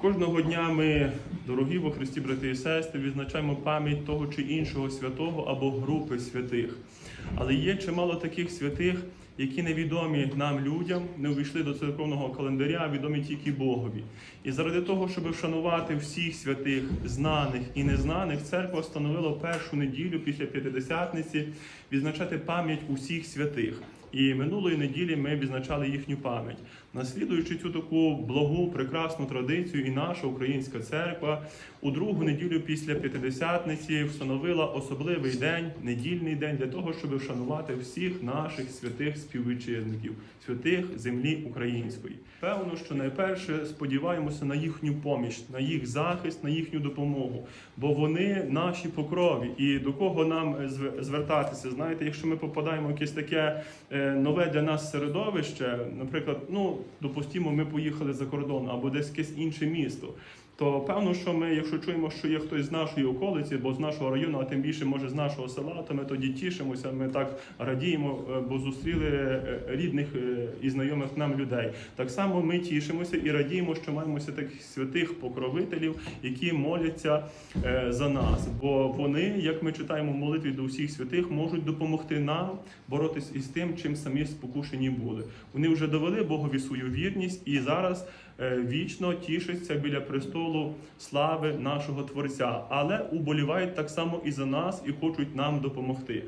Кожного дня ми, дорогі во Христі, брати і сестри, відзначаємо пам'ять того чи іншого святого або групи святих. Але є чимало таких святих, які невідомі нам людям, не увійшли до церковного календаря, відомі тільки Богові. І заради того, щоб вшанувати всіх святих, знаних і незнаних, церква встановила першу неділю після П'ятидесятниці відзначати пам'ять усіх святих. І минулої неділі ми відзначали їхню пам'ять. Наслідуючи цю таку благу, прекрасну традицію, і наша українська церква у другу неділю після П'ятидесятниці встановила особливий день, недільний день, для того, щоб вшанувати всіх наших святих співвітчизників, святих землі української. Певно, що найперше сподіваємося на їхню поміч, на їх захист, на їхню допомогу, бо вони наші покрові. І до кого нам звертатися? Знаєте, якщо ми попадаємо в якесь таке е, нове для нас середовище, наприклад, ну допустимо, ми поїхали за кордон або десь якесь інше місто. То певно, що ми, якщо чуємо, що є хтось з нашої околиці, бо з нашого району, а тим більше може з нашого села, то ми тоді тішимося. Ми так радіємо, е, бо зустріли е, рідних е, і знайомих нам людей. Так само ми тішимося і радіємо, що маємося таких святих покровителів, які моляться за нас. Бо вони, як ми читаємо в молитві до всіх святих, можуть допомогти нам боротись із тим, чим самі спокушені були. Вони вже довели Богові свою вірність і зараз вічно тішаться біля престолу слави нашого Творця, але уболівають так само і за нас і хочуть нам допомогти.